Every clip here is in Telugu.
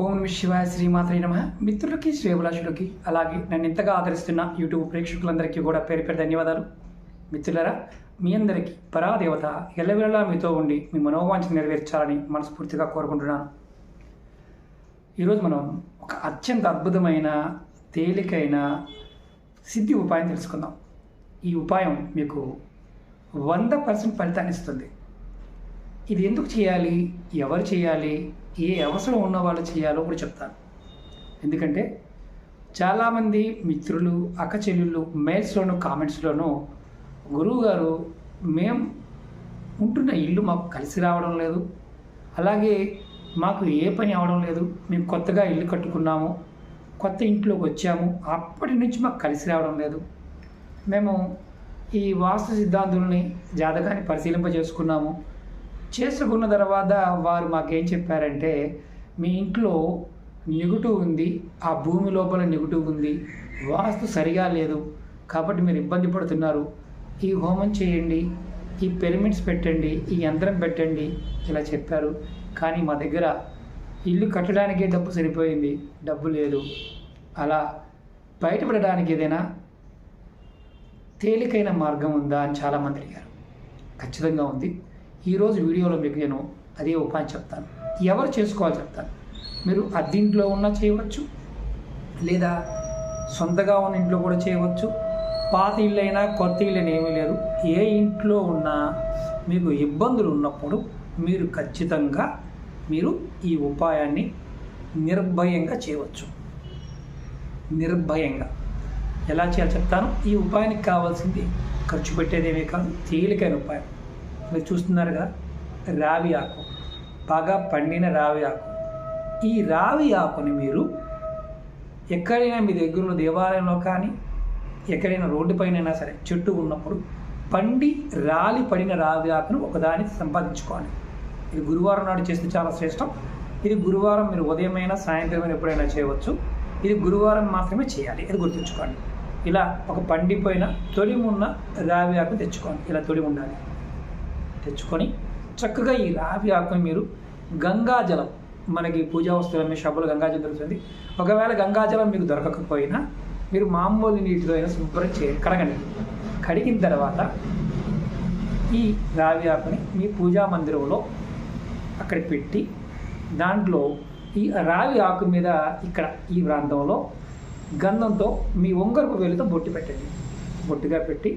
ఓం నమ శివాయ శ్రీమాత్రే నమ. మిత్రులకి శ్రేభిలాషులకి అలాగే నన్ను ఇంతగా ఆదరిస్తున్న యూట్యూబ్ ప్రేక్షకులందరికీ కూడా పేరు పేరు ధన్యవాదాలు. మిత్రులరా మీ అందరికీ పరాదేవత ఎల్లవేళలా మీతో ఉండి మీ మనోవాంఛ నెరవేర్చాలని మనస్ఫూర్తిగా కోరుకుంటున్నాను. ఈరోజు మనం ఒక అత్యంత అద్భుతమైన తేలికైన సిద్ధి ఉపాయం తెలుసుకుందాం. ఈ ఉపాయం మీకు వంద పర్సెంట్ ఫలితాన్ని ఇస్తుంది. ఇది ఎందుకు చేయాలి? ఎవరు చేయాలి? ఏ అవసరం ఉన్న వాళ్ళు చేయాలో కూడా చెప్తాను. ఎందుకంటే చాలామంది మిత్రులు అక్క చెల్లెళ్ళు మెయిల్స్లోను కామెంట్స్లోనూ గురువు గారు మేము ఉంటున్న ఇల్లు మాకు కలిసి రావడం లేదు. అలాగే మాకు ఏ పని అవడం లేదు. మేము కొత్తగా ఇల్లు కట్టుకున్నాము. కొత్త ఇంట్లోకి వచ్చాము. అప్పటి నుంచి మాకు కలిసి రావడం లేదు. మేము ఈ వాస్తు సిద్ధాంతుల్ని జాతకాన్ని పరిశీలింపజేసుకున్నాము. చేసుకున్న తర్వాత వారు మాకేం చెప్పారంటే మీ ఇంట్లో నెగిటివ్ ఉంది ఆ భూమి లోపల నెగిటివ్ ఉంది వాస్తు సరిగా లేదు కాబట్టి మీరు ఇబ్బంది పడుతున్నారు. ఈ హోమం చేయండి ఈ పిరమిడ్స్ పెట్టండి ఈ యంత్రం పెట్టండి ఇలా చెప్పారు. కానీ మా దగ్గర ఇల్లు కట్టడానికే డబ్బు సరిపోయింది డబ్బు లేదు. అలా బయటపడడానికి ఏదైనా తేలికైన మార్గం ఉందా అని చాలామంది అడిగారు. ఖచ్చితంగా ఉంది. ఈరోజు వీడియోలో మీకు నేను అదే ఉపాయం చెప్తాను. ఎవరు చేసుకోవాలి చెప్తాను. మీరు అద్దీంట్లో ఉన్నా చేయవచ్చు లేదా సొంతగా ఉన్న ఇంట్లో కూడా చేయవచ్చు. పాత ఇల్లు అయినా కొత్త ఇల్లు అయినా ఏమీ లేదు. ఏ ఇంట్లో ఉన్నా మీకు ఇబ్బందులు ఉన్నప్పుడు మీరు ఖచ్చితంగా మీరు ఈ ఉపాయాన్ని నిర్భయంగా చేయవచ్చు. నిర్భయంగా. ఎలా చేయాలో చెప్తాను. ఈ ఉపాయానికి కావాల్సింది ఖర్చు పెట్టేదేమీ కాదు తేలికైన ఉపాయం. మీరు చూస్తున్నారు కదా రావి ఆకు. బాగా పండిన రావి ఆకు. ఈ రావి ఆకుని మీరు ఎక్కడైనా మీ దగ్గర ఉన్న దేవాలయంలో కానీ ఎక్కడైనా రోడ్డు పైన సరే చెట్టు ఉన్నప్పుడు పండి రాలి పడిన రావి ఆకును ఒకదాన్ని సంపాదించుకోండి ఇది గురువారం నాడు చేస్తే చాలా శ్రేష్టం. ఇది గురువారం మీరు ఉదయమైనా సాయంత్రం ఎప్పుడైనా చేయవచ్చు. ఇది గురువారం మాత్రమే చేయాలి. ఇది గుర్తుంచుకోండి. ఇలా ఒక పండిపోయిన తొలి ఉన్న రావి ఆకు తెచ్చుకోండి. ఇలా తొలి ఉండాలి. తెచ్చుకొని చక్కగా ఈ రావి ఆకుని మీరు గంగాజలం మనకి పూజా వస్తువులు మీ షాపులో గంగాజలం దొరుకుతుంది. ఒకవేళ గంగాజలం మీకు దొరకకపోయినా మీరు మామూలు నీటితో అయినా శుభ్రం చే కడగండి. కడిగిన తర్వాత ఈ రావి ఆకుని మీ పూజా మందిరంలో అక్కడ పెట్టి దాంట్లో ఈ రావి ఆకు మీద ఇక్కడ ఈ ప్రాంతంలో గంధంతో మీ ఒంగరుకు వేలుతో బొట్టు పెట్టండి. బొట్టుగా పెట్టి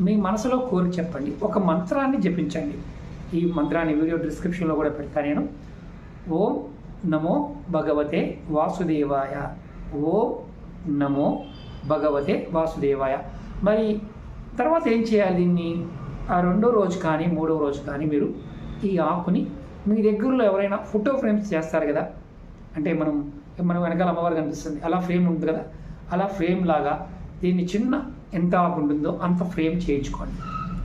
మీ మనసులో కోరి చెప్పండి. ఒక మంత్రాన్ని జపించండి. ఈ మంత్రాన్ని వీడియో డిస్క్రిప్షన్లో కూడా పెడతాను నేను. ఓం నమో భగవతే వాసుదేవాయ. ఓం నమో భగవతే వాసుదేవాయ. మరి తర్వాత ఏం చేయాలి దీన్ని? ఆ రెండో రోజు కానీ మూడో రోజు కానీ మీరు ఈ ఆకుని మీ దగ్గరలో ఎవరైనా ఫోటో ఫ్రేమ్స్ చేస్తారు కదా? అంటే మనం మనం వెనకాల అమ్మవారు కనిపిస్తుంది. అలా ఫ్రేమ్ ఉంటుంది కదా? అలా ఫ్రేమ్ లాగా దీన్ని చిన్న ఎంత ఉంటుందో అంత ఫ్రేమ్ చేయించుకోండి.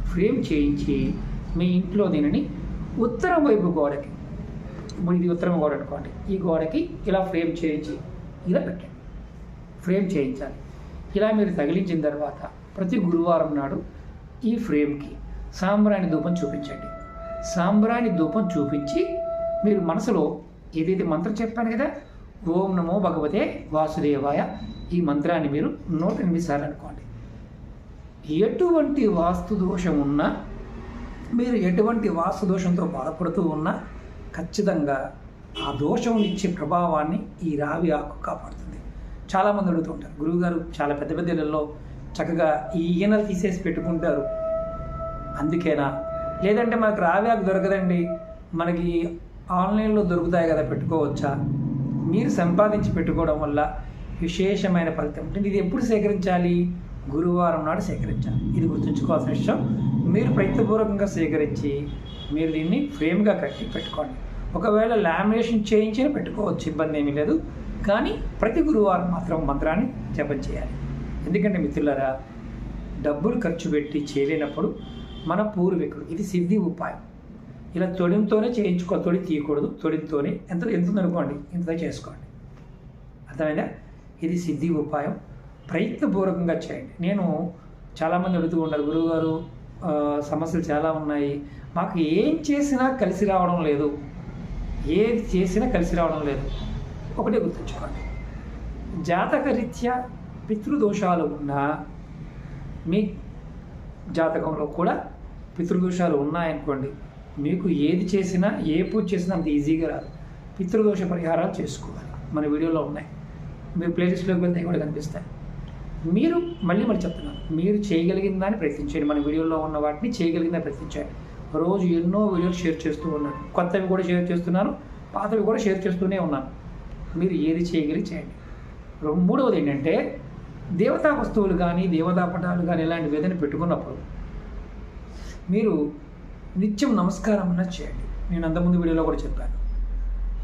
ఫ్రేమ్ చేయించి మీ ఇంట్లో దీనిని ఉత్తరం వైపు గోడకి ఇది ఉత్తరం గోడ అనుకోండి ఈ గోడకి ఇలా ఫ్రేమ్ చేయించి ఇలా పెట్టండి. ఫ్రేమ్ చేయించాలి. ఇలా మీరు తగిలించిన తర్వాత ప్రతి గురువారం నాడు ఈ ఫ్రేమ్కి సాంబ్రాణి ధూపం చూపించండి. సాంబ్రాణి ధూపం చూపించి మీరు మనసులో ఏదైతే మంత్రం చెప్పాను కదా ఓం నమో భగవతే వాసుదేవాయ ఈ మంత్రాన్ని మీరు నూట ఎనిమిది సార్లు అనుకోండి. ఎటువంటి వాస్తు దోషం ఉన్నా మీరు ఎటువంటి వాస్తు దోషంతో బాధపడుతూ ఉన్నా ఖచ్చితంగా ఆ దోషం ఇచ్చే ప్రభావాన్ని ఈ రావి ఆకు కాపాడుతుంది. చాలామంది అడుగుతూ ఉంటారు గురువుగారు చాలా పెద్ద పెద్ద ఇళ్ళల్లో చక్కగా ఈ ఈయనలు తీసేసి పెట్టుకుంటారు. అందుకేనా? లేదంటే మనకు రావి ఆకు దొరకదండి. మనకి ఆన్లైన్లో దొరుకుతాయి కదా పెట్టుకోవచ్చా? మీరు సంపాదించి పెట్టుకోవడం వల్ల విశేషమైన ఫలితం. ఉంటుంది ఇది ఎప్పుడు సేకరించాలి? గురువారం నాడు సేకరించాలి. ఇది గుర్తుంచుకోవాల్సిన విషయం. మీరు ప్రయత్నపూర్వకంగా సేకరించి మీరు దీన్ని ఫ్రేమ్గా కట్టి పెట్టుకోండి. ఒకవేళ లామినేషన్ చేయించి పెట్టుకోవచ్చు ఇబ్బంది ఏమీ లేదు. కానీ ప్రతి గురువారం మాత్రం మంత్రాన్ని జపం చేయాలి. ఎందుకంటే మిత్రులరా డబ్బులు ఖర్చు పెట్టి చేయలేనప్పుడు మన పూర్వీకులు ఇది సిద్ధి ఉపాయం. ఇలా తొడితో చేయించుకో తొడి తీయకూడదు. తొడితోనే ఎంత ఎంత అనుకోండి ఇంత చేసుకోండి. అర్థమైందా? ఇది సిద్ధి ఉపాయం. ప్రయత్నపూర్వకంగా చేయండి. నేను చాలామంది అడుగుతూ ఉంటారు గురువుగారు సమస్యలు చాలా ఉన్నాయి. మాకు ఏం చేసినా కలిసి రావడం లేదు. ఏది చేసినా కలిసి రావడం లేదు. ఒకటే గుర్తుంచుకోండి. జాతక రీత్యా పితృదోషాలు ఉన్నా మీ జాతకంలో కూడా పితృదోషాలు ఉన్నాయనుకోండి. మీకు ఏది చేసినా ఏ పూజ చేసినా అంత ఈజీగా రాదు. పితృదోష పరిహారాలు చేసుకోవాలి. మన వీడియోలో ఉన్నాయి. మీరు ప్లేలిస్ట్లోకి వెళ్తే కూడా కనిపిస్తాయి. మీరు మళ్ళీ మళ్ళీ చెప్తున్నారు మీరు చేయగలిగిన దాన్ని ప్రయత్నించండి. మన వీడియోలో ఉన్న వాటిని చేయగలిగిందని ప్రయత్నించండి. రోజు ఎన్నో వీడియోలు షేర్ చేస్తూ ఉన్నాను. కొత్తవి కూడా షేర్ చేస్తున్నాను. పాతవి కూడా షేర్ చేస్తూనే ఉన్నాను. మీరు ఏది చేయగలిగి చేయండి. రో- మూడవది ఏంటంటే దేవతా వస్తువులు కానీ దేవతా పటాలు కానీ ఇలాంటివి ఏదైనా పెట్టుకున్నప్పుడు మీరు నిత్యం నమస్కారం అన్నది చేయండి. నేను అంతకుముందు వీడియోలో కూడా చెప్పాను.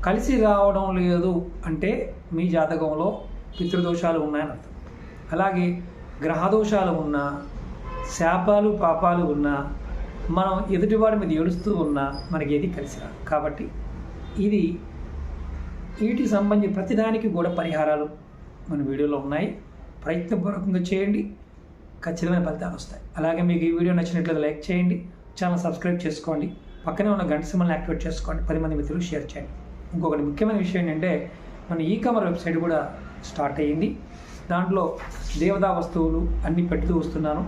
కలిసి రావడం లేదు అంటే మీ జాతకంలో పితృదోషాలు ఉన్నాయని అర్థం. అలాగే గ్రహదోషాలు ఉన్నా శాపాలు పాపాలు ఉన్నా మనం ఎదుటివాడి మీద ఏడుస్తూ ఉన్నా మనకి ఏది కలిసి రాదు. కాబట్టి ఇది వీటికి సంబంధించి ప్రతిదానికి కూడా పరిహారాలు మన వీడియోలో ఉన్నాయి. ప్రయత్నపూర్వకంగా చేయండి. ఖచ్చితమైన ఫలితాలు వస్తాయి. అలాగే మీకు ఈ వీడియో నచ్చినట్లయితే లైక్ చేయండి. ఛానల్ సబ్స్క్రైబ్ చేసుకోండి. పక్కనే ఉన్న గంట సింబల్ని యాక్టివేట్ చేసుకోండి. పది మంది మిత్రులు షేర్ చేయండి. ఇంకొకటి ముఖ్యమైన విషయం ఏంటంటే మన ఈ కామర్స్ వెబ్సైట్ కూడా స్టార్ట్ అయ్యింది. దాంట్లో దేవతా వస్తువులు అన్నీ పెడుతూ వస్తున్నాను.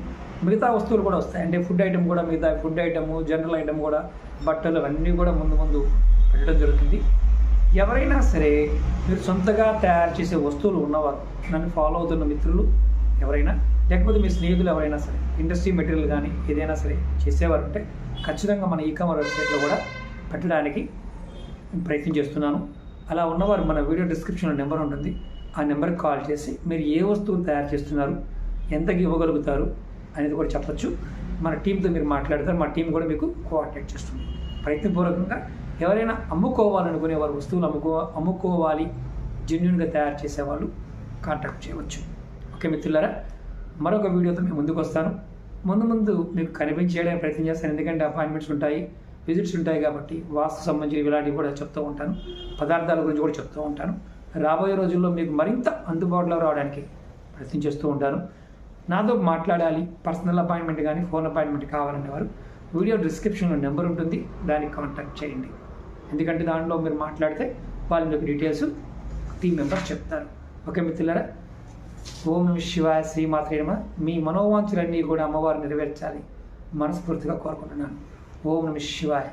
మిగతా వస్తువులు కూడా వస్తాయి. అంటే ఫుడ్ ఐటెం కూడా మిగతా ఫుడ్ ఐటమ్ జనరల్ ఐటమ్ కూడా బట్టలు అన్నీ కూడా ముందు ముందు పెట్టడం జరుగుతుంది. ఎవరైనా సరే మీరు సొంతగా తయారు చేసే వస్తువులు ఉన్నవారు నన్ను ఫాలో అవుతున్న మిత్రులు ఎవరైనా లేకపోతే మీ స్నేహితులు ఎవరైనా సరే ఇండస్ట్రీ మెటీరియల్ కానీ ఏదైనా సరే చేసేవారు అంటే ఖచ్చితంగా మన ఈ కామర్స్ వెబ్సైట్లో కూడా పెట్టడానికి ప్రయత్నం చేస్తున్నాను. అలా ఉన్నవారు మన వీడియో డిస్క్రిప్షన్లో నెంబర్ ఉంటుంది. ఆ నెంబర్కి కాల్ చేసి మీరు ఏ వస్తువును తయారు చేస్తున్నారు ఎంతకి ఇవ్వగలుగుతారు అనేది కూడా చెప్పచ్చు. మన టీంతో మీరు మాట్లాడతారు మా టీం కూడా మీకు కోఆర్డినేట్ చేస్తుంది. ప్రయత్నపూర్వకంగా ఎవరైనా అమ్ముకోవాలనుకునే వారు వస్తువులు అమ్ముకో అమ్ముకోవాలి జెన్యున్గా తయారు చేసేవాళ్ళు కాంటాక్ట్ చేయవచ్చు. ఓకే మిత్రులారా మరొక వీడియోతో మేము ముందుకు వస్తాను. ముందు ముందు మీకు కనిపించేయడానికి ప్రయత్నం చేస్తాను. ఎందుకంటే అపాయింట్మెంట్స్ ఉంటాయి విజిట్స్ ఉంటాయి కాబట్టి వాస్తు సంబంధించిన ఇలాంటివి కూడా చెప్తూ ఉంటాను. పదార్థాల గురించి కూడా చెప్తూ ఉంటాను. రాబోయే రోజుల్లో మీకు మరింత అందుబాటులో రావడానికి ప్రయత్నం చేస్తూ ఉంటాను. నాతో మాట్లాడాలి పర్సనల్ అపాయింట్మెంట్ కానీ ఫోన్ అపాయింట్మెంట్ కావాలనే వారు వీడియో డిస్క్రిప్షన్లో నెంబర్ ఉంటుంది దానికి కాంటాక్ట్ చేయండి. ఎందుకంటే దాంట్లో మీరు మాట్లాడితే వాళ్ళు మీకు డీటెయిల్స్ టీం మెంబర్స్ చెప్తారు. ఓకే మిత్రులారా? ఓం నమ శివాయ శ్రీమాత్రేమ మీ మనోవాంఛలన్నీ కూడా అమ్మవారు నెరవేర్చాలి. మనస్ఫూర్తిగా కోరుకుంటున్నాను. ఓం నమ శివాయ.